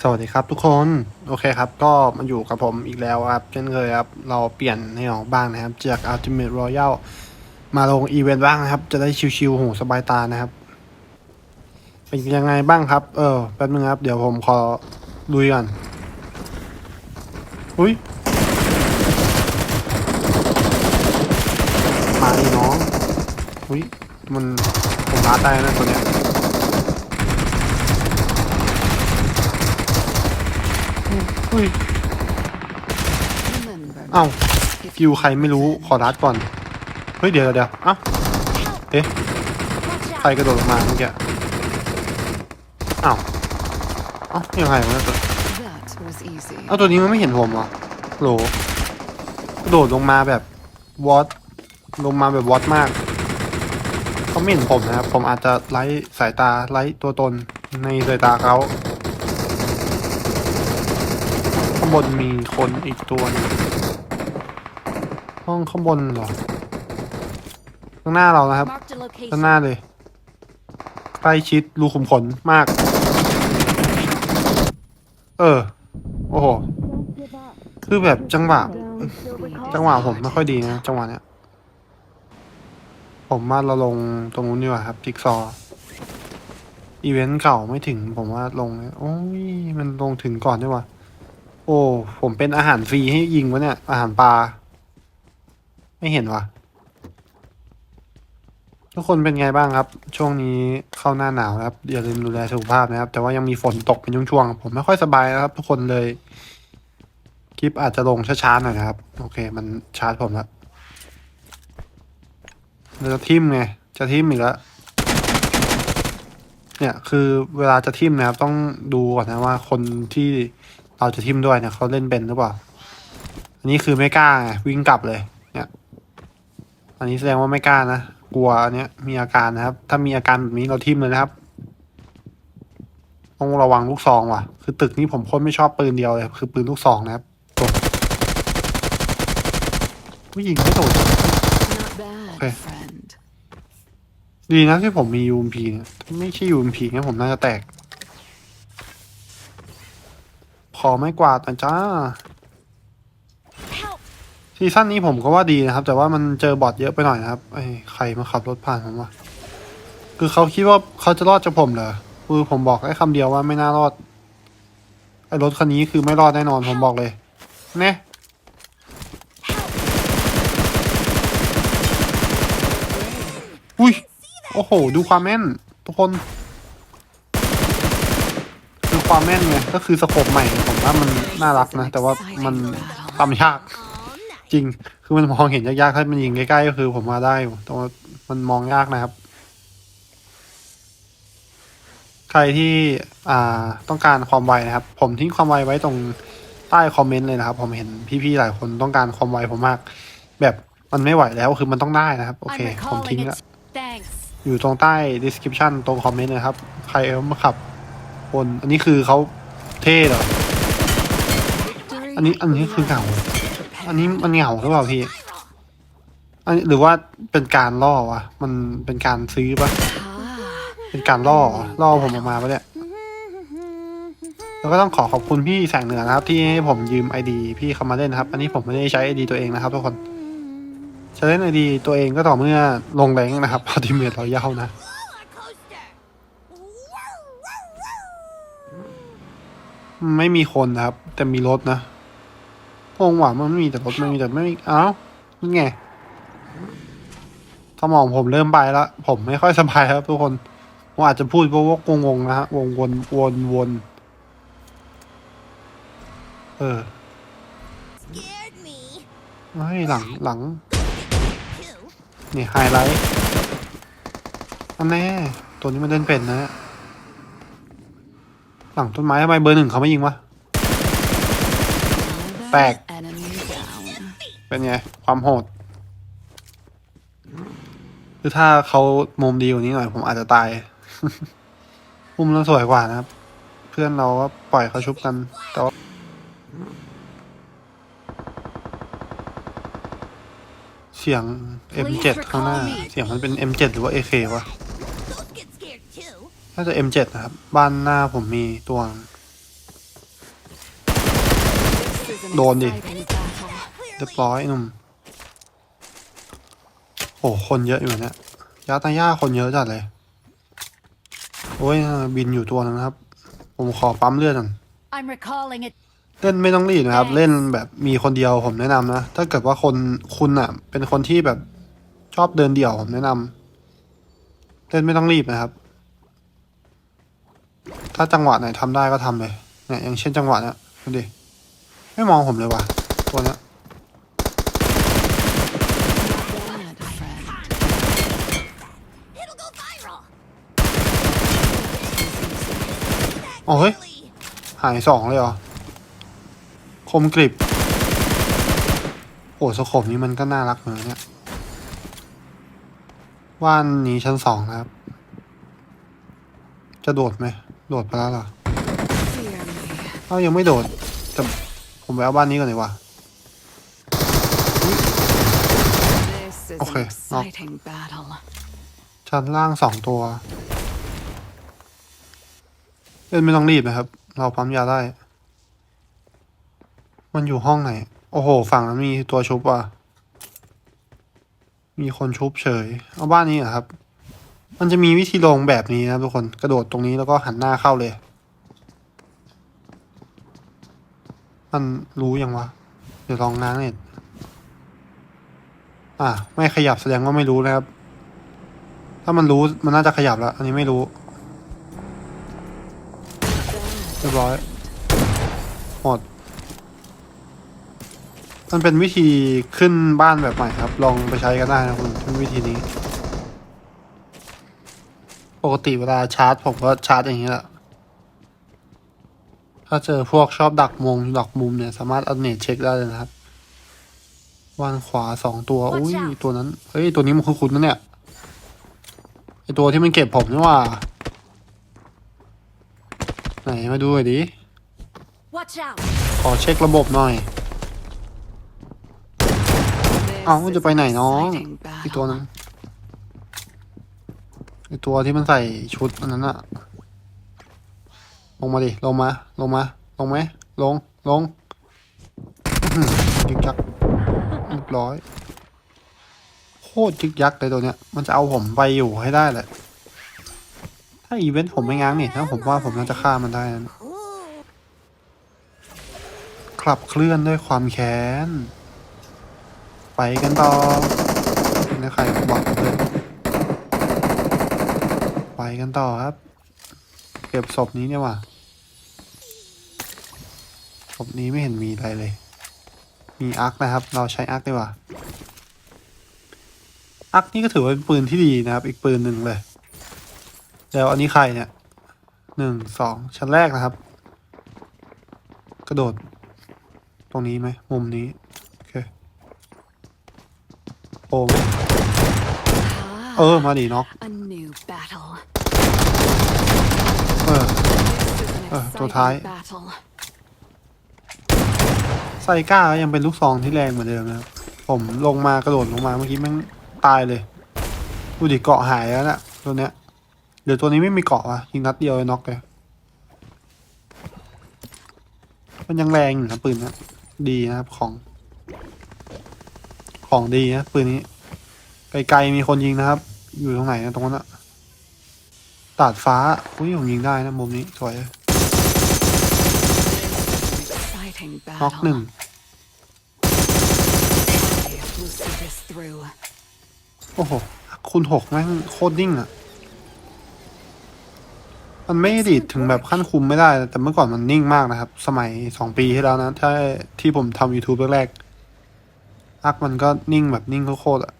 สวัสดีครับทุกคนโอเคครับ ก็มาอยู่กับผมอีกแล้วครับเช่นเคยครับ เราเปลี่ยนในออกบ้างนะครับ จาก Ultimate Royal มาลงอีเวนต์บ้างนะครับ จะได้ชิวๆหูสบายตานะครับ เป็นยังไงบ้างครับ เออแป๊บนึงครับ เดี๋ยวผมขอลุยก่อนอุ้ยมาดิน้องอุ้ยมันผมรัดได้นะตัวเนี้ย อุ้ย Remember, เอ้าคิวใครไม่รู้ขอรัดก่อน เฮ้ยเดี๋ยวเดี๋ยวเอ้าเอ๊ะใครกระโดดลงมาเมื่อกี้อ้าวเอ้ายังไงวะเนี่ยตัว that was easy. เอ้าตัวนี้มันไม่เห็นผมเหรอโหลกระโดดลงมาแบบวอตลงมาแบบวอตมากเขาไม่เห็นผมนะครับ ผมอาจจะไล่สายตาไล่ตัวตนในสายตาเขาข้าง บนมีคนอีกตัวหนึงห้องข้างบนเหรอ ข้างหน้าเรานะครับ Marked a ข้าง location. หน้าเลยใกล้ชิดรูขุมขนมาก เออ โอ้โห คือแบบจังหวะ จังหวะผมไม่ค่อยดีนะ จังหวะเนี้ย ผมว่าเราลงตรงนู้นดีกว่าครับจิ๊กซอว์อีเวนต์เก่าไม่ถึง ผมว่าลงเลยโอ้ย มันลงถึงก่อนด้วยวะ โอ้ ผมเป็นอาหารฟรีให้ยิงวะเนี่ย อาหารปลา ไม่เห็นวะทุกคนเป็นไงบ้างครับ ช่วงนี้เข้าหน้าหนาวนะครับอย่าลืมดูแลสุขภาพนะครับ แต่ว่ายังมีฝนตกเป็นช่วงๆผมไม่ค่อยสบายนะครับ ทุกคนเลย คลิปอาจจะลงช้าๆหน่อยนะครับ โอเค มันชาร์จผมแล้วจะทิมไงจะทิมอีกแล้วเนี่ยคือเวลาจะทิมนะครับ ต้องดูก่อนนะว่าคนที่ เราจะทิมด้วยเนี่ยเขาเล่นเป็นหรือเปล่า อันนี้คือไม่กล้าไงวิ่งกลับเลย เนี่ย อันนี้แสดงว่าไม่กล้านะ กลัวอันเนี้ยมีอาการนะครับ ถ้ามีอาการแบบนี้เราทิมเลยนะครับ ต้องระวังลูกซองว่ะ คือตึกนี้ผมโคตรไม่ชอบปืนเดียวเลยคือปืนลูกซองนะครับกดผู้หญิงไม่โดด Not bad, Okay. friend. ดีนะที่ผมมี UMP เนี่ยถ้าไม่ใช่ UMP เนี่ยผมน่าจะแตก ข อไม่กวาดนะจ้า Help! ซีซั่นนี้ผมก็ว่าดีนะครับ แต่ว่ามันเจอบอทเยอะไปหน่อยนะครับไอ้ใครมาขับรถผ่านผมวะคือเขาคิดว่าเขาจะรอดจากผมเหรอคือผมบอกแค่คำเดียวว่าไม่น่ารอดไอ้รถคันนี้คือไม่รอดแน่นอนผมบอกเลยเน่อุ้ย โอ้โห ดูความแม่น ทุกคน คือความแม่นไงก็คือสโคปใหม่ผมว่ามันน่ารักนะ แต่ว่ามันทำยาก Oh, nice. จริง คือมันมองเห็นยากๆถ้ามันยิงใกล้ๆก็คือผมมาได้อยู่แต่ว่ามันมองยากนะครับ ใครที่อ่าต้องการความไวนะครับ ผมทิ้งความไวไว้ตรงใต้คอมเมนต์เลยนะครับ ผมเห็นพี่ๆหลายคนต้องการความไวผมมาก แบบมันไม่ไหวแล้วคือมันต้องได้นะครับ โอเค I'm ผมทิ้ง recalling ละ it. Thanks. อยู่ตรงใต้ description ตรงคอมเมนต์นะครับ ใครเอามาขับ น อันนี้คือเขาเท่เหรอ อันนี้อันนี้คือเหงา อันนี้มันเหงาหรือเปล่าพี่ อันนี้หรือว่าเป็นการล่อวะ มันเป็นการซื้อปะเป็นการล่อล่อผมออกมาปะเนี่ยแล้วก็ต้องขอขอบคุณพี่แสงเหนือนะครับ ที่ให้ผมยืมไอดีพี่เข้ามาเล่นนะครับ อันนี้ผมไม่ได้ใช้ไอดีตัวเองนะครับทุกคนจะเล่นไอดีตัวเองก็ต่อเมื่อลงแรงนะครับพอดีเมทเราเย่านะ ไม่มีคนนะครับ แต่มีรถนะพงหวานมันไม่มีแต่รถไม่มีแต่ไม่มีอ้าวนี่ไงสมองผมเริ่มไปแล้วผมไม่ค่อยสบายครับทุกคนผมอาจจะพูดวกๆงงๆนะฮะวงวนวนวนเออ Scared me. เฮ้ยหลังหลัง Two. นี่ไฮไลท์อันแน่ตัวนี้มันเล่นเป็นนะ หลังต้นไม้ทำไมเบอร์หนึ่งเขาไม่ยิงวะ another Back. enemy down. เป็นไง ความโหดคือถ้าเขามุมดีกว่านี้หน่อย ผมอาจจะตาย มุมเราสวยกว่านะครับ เพื่อนเราก็ปล่อยเขาชุบกัน แต่ว่าเสียง M7 ข้างหน้า เสียงมันเป็น M7 หรือว่า AK วะ น่าจะ M7 นะครับ บ้านหน้าผมมีตัว This is an Đồn đi. exciting battle. เรียบร้อยหนุ่มโอ้คนเยอะอยู่เนี่ยยาตาย่าคนเยอะจัดเลย โอ้ยบินอยู่ตัวนึงนะครับ ผมขอปั๊มเลือดก่อน I'm recalling it. เล่นไม่ต้องรีบนะครับ เล่นแบบมีคนเดียวผมแนะนำนะ ถ้าเกิดว่าคนคุณอะ เป็นคนที่แบบชอบเดินเดี่ยวผมแนะนำเล่นไม่ต้องรีบนะครับ ถ้าจังหวะไหนทำได้ก็ทำเลย เนี่ยอย่างเช่นจังหวะเนี้ยดูดิ ไม่มองผมเลยว่ะ ตัวเนี้ย Bad, friend. It'll go viral. อ๋อเฮ้ยหายสองเลยเหรอ คมกริบ โอ้สโคปนี้มันก็น่ารักเหมือนกันเนี่ยว่านนี้ชั้นสองนะครับ จะโดดไหม โดดไปแล้วเหรอ Fear me. เอ้ายังไม่โดดแต่ผมไปเอาบ้านนี้ก่อนดีกว่า This is Okay, an no. exciting battle. ชั้นล่างสองตัวเล่นไม่ต้องรีบนะครับ เราปั๊มยาได้ มันอยู่ห้องไหน โอ้โห ฝั่งนั้นมีตัวชุบว่ะ มีคนชุบเฉย เอาบ้านนี้เหรอครับ มันจะมีวิธีลงแบบนี้นะทุกคนกระโดดตรงนี้แล้วก็หันหน้าเข้าเลย มันรู้ยังวะ เดี๋ยวลองง้างเน็ตอะไม่ขยับแสดงว่าไม่รู้นะครับ ถ้ามันรู้มันน่าจะขยับแล้ว อันนี้ไม่รู้เรียบร้อยหมดมันเป็นวิธีขึ้นบ้านแบบใหม่ครับ ลองไปใช้กันได้นะคุณเป็นวิธีนี้ ปกติเวลาชาร์จผมก็ชาร์จอย่างนี้แหละ ถ้าเจอพวกชอบดักมงดักมุมเนี่ย สามารถอัปเดตเช็คได้เลยนะครับวานขวาสองตัว อุ้ยตัวนั้น เฮ้ย ตัวนี้มันคุ้นๆนะเนี่ย ไอตัวที่มันเก็บผมนี่ว่า ไหนมาดูหน่อยดิ Watch out. ขอเช็คระบบหน่อย This เอ้าจะไปไหนน้อง exciting อีกตัว battle. นึงไอ ตัวที่มันใส่ชุดอันนั้นอะลงมาดิ ลงมา ลงมา ลงไหม ลง ลงยึกยักเรียบร้อย โคตรยึกยักเลยตัวเนี้ย มันจะเอาผมไปอยู่ให้ได้แหละ ถ้าอีเวนต์ผมไม่ง้างเนี่ยถ้าผมว่าผมน่าจะฆ่ามันได้นะ Ooh. ขับเคลื่อนด้วยความแค้น ไปกันต่อนี่ใครบอกเลย กันต่อครับ เก็บศพนี้เนี่ยว่ะศพนี้ไม่เห็นมีอะไรเลย มีอาร์คนะครับ เราใช้อาร์คดีกว่าอาร์คนี่ก็ถือว่าเป็นปืนที่ดีนะครับ อีกปืนหนึ่งเลย แล้วอันนี้ใครเนี่ยหนึ่งสองชั้นแรกนะครับ กระโดด ตรงนี้ไหมมุมนี้โอเคโอ้เออ มาดิน็อก A new battle. เออ This is an Ờ, tôi exciting thấy. battle. ไซก้ายังเป็นลูกซองที่แรงเหมือนเดิมนะครับ ผมลงมากระโดดลงมาเมื่อกี้แม่งตายเลย ดูดิเกาะหายแล้วนะตัวเนี้ย เดี๋ยวตัวนี้ไม่มีเกาะอะยิงนัดเดียวเลยน็อกเลยมันยังแรงอยู่นะปืนนะดีนะครับของ ของดีนะปืนนี้ไกลๆมีคนยิงนะครับ อยู่ตรงไหนนะตรงนั้นอะ ดาดฟ้า อุ้ยผมยิงได้นะมุมนี้สวยเลย Exciting น็อกหนึ่ง battle. I will see this through. โอ้โหคุณหกแม่งโคตรนิ่งอะมันไม่ดีดถึงแบบขั้นคุมไม่ได้แต่เมื่อก่อนมันนิ่งมากนะครับ สมัยสองปีที่แล้วนะ ถ้าที่ผมทำ YouTube แรกๆอักมันก็นิ่งแบบนิ่งโคตรๆอะ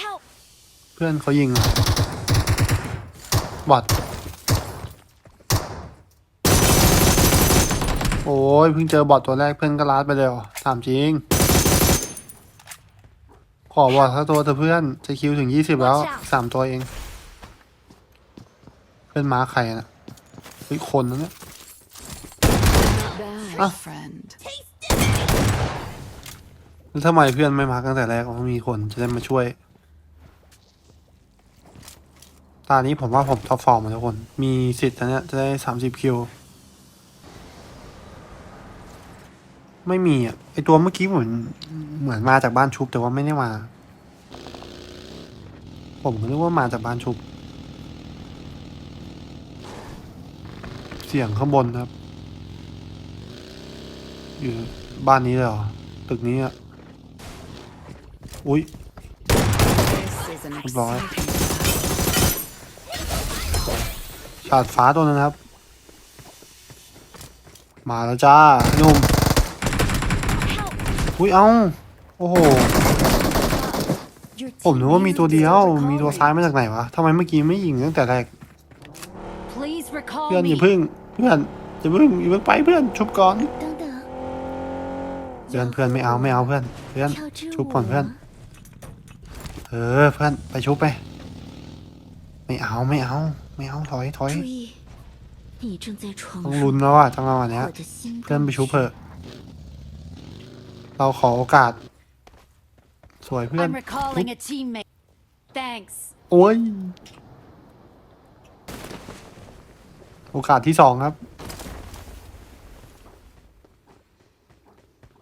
Help. เพื่อนเขายิงอะบอดโอ้ยเพิ่งเจอบอทตัวแรกเพื่อนก็ลาดไปเลยเหรอถามจริง ขอบอทสักตัวเถอะเพื่อนจะคิวถึงยี่สิบแล้วสามตัวเอง เพื่อนม้าใครนะเฮ้ยคนนะเนี่ย Bad Ah. friend. แล้วทำไมเพื่อนไม่มาตั้งแต่แรกว่ามีคนจะได้มาช่วย ตอนนี้ผมว่าผมท็อปฟอร์มมาทุกคน มีสิทธิ์นะเนี่ยจะได้สามสิบคิว ไม่มีอะ ไอตัวเมื่อกี้เหมือน เหมือนมาจากบ้านชุบแต่ว่าไม่ได้มา ผมก็นึกว่ามาจากบ้านชุบ เสียงข้างบนครับ อยู่บ้านนี้เลยเหรอ ตึกนี้อะ อุ้ย This is an Good boy. exciting ฉาดฟ้าตัวนั้นครับ มาแล้วจ้าหนุ่มอุ้ยเอาโอ้โห ผมนึกว่ามีตัวเดียว มีตัวซ้ายมาจากไหนวะทำไมเมื่อกี้ไม่ยิงตั้งแต่แรก เพื่อนอย่าพึ่ง เพื่อนอย่าพึ่งอย่าพึ่งไปเพื่อนชุบก่อน เพื่อนเพื่อนไม่เอาไม่เอาเพื่อน เพื่อนชุบผ่อนเพื่อน เออเพื่อนไปชุบไป ไม่เอาไม่เอา ไม่เอาถอยถอยต้องลุ้นแล้วอะจังหวะเนี้เกินไปชุบเพอะเราขอโอกาส สวยเพื่อนโอ้ย โอกาสที่สองครับ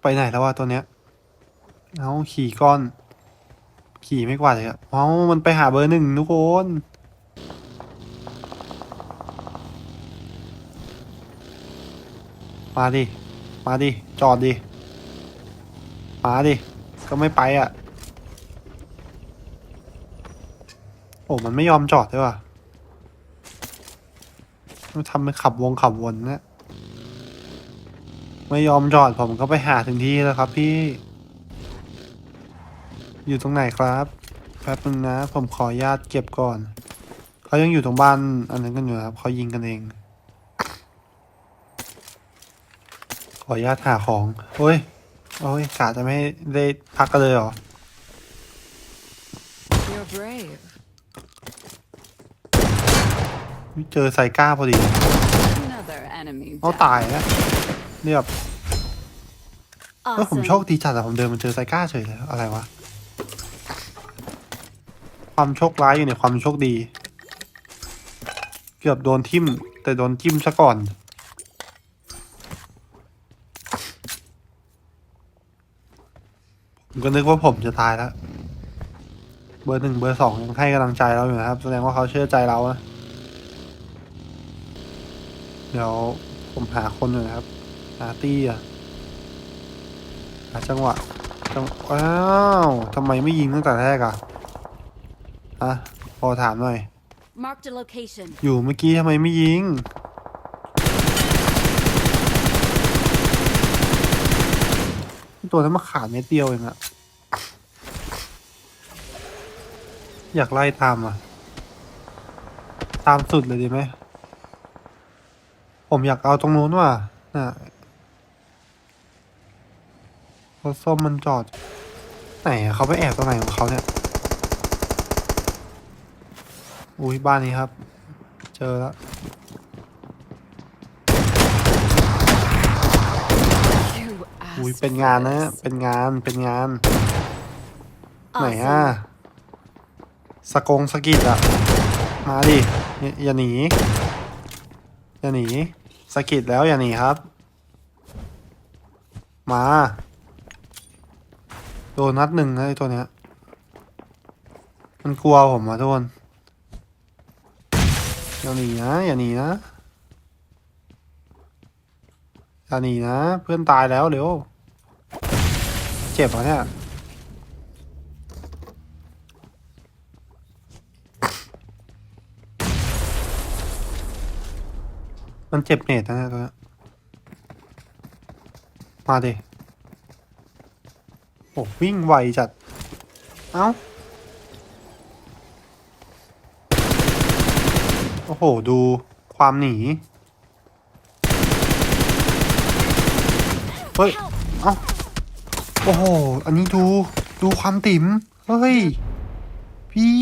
ไปไหนแล้วว่ะตัวเนี้ย เอาขี่ก้อน ขี่ไม่กว่าเลยอะเอามันไปหาเบอร์หนึ่งทุกคน มาดิ มาดิ จอดดิ มาดิ ก็ไม่ไปอะ โอ้ มันไม่ยอมจอดด้วยว่ะมันทำเป็นขับวงขับวนเนะ ไม่ยอมจอดผมก็ไปหาถึงที่แล้วครับพี่ อยู่ตรงไหนครับ แป๊บนึงนะ ผมขออนุญาตเก็บก่อน เขายังอยู่ตรงบ้านอันนั้นกันอยู่ครับ เขายิงกันเอง ข ออนุญาตหาของ โอ้ย โอ้ยกาจะไม่ได้พักกันเลยเหรอ You're brave. เจอไซก้าพอดี Another enemy เอา down. ตายแล้วเรียบเออผม Awesome. โชคดีจัดแต่ผมเดินมาเจอไซก้าเฉยเลยอะไรวะ ความโชคร้ายอยู่ในความโชคดี เกือบโดนทิ่ม แต่โดนจิ้มซะก่อน ผมก็นึกว่าผมจะตายแล้ว เบอร์หนึ่งเบอร์สองยังให้กำลังใจเราอยู่นะครับ แสดงว่าเขาเชื่อใจเรานะเดี๋ยวผมหาคนอยู่นะครับ หาตี้อะหาจังหวะจังว้าวทำไมไม่ยิงตั้งแต่แรกอะอะพอถามหน่อย Marked a location. อยู่เมื่อกี้ทำไมไม่ยิงตัวนั้นมาขาดเม็ดเดียวเองอะ อยากไล่ตามอะ ตามสุดเลยดีไหม ผมอยากเอาตรงนู้นว่ะน่ะรถส้มมันจอด ไหนอะเขาไปแอบตรงไหนของเขาเนี่ย อุ้ยบ้านนี้ครับ เจอแล้ว อุ้ยเป็นงานนะ เป็นงาน เป็นงาน ไหนอะ สกงสกิดอะมาดิอย่าหนี อย่าหนีสกิดแล้วอย่าหนีครับ มาโดนนัดหนึ่งนะไอตัวเนี้ย มันกลัวผมอะทุกคนอย่าหนีนะอย่าหนีนะอย่าหนีนะ เพื่อนตายแล้วเร็ว เจ็บเหรอเนี่ย มันเจ็บเนตนะเนี่ยตัวเนี้ยมาดิโอ้วิ่งไวจัด เอ้า โอ้โห ดูความหนี เฮ้ย เอ้า โอ้โห อันนี้ดู ดูความติ๋ม เฮ้ย พี่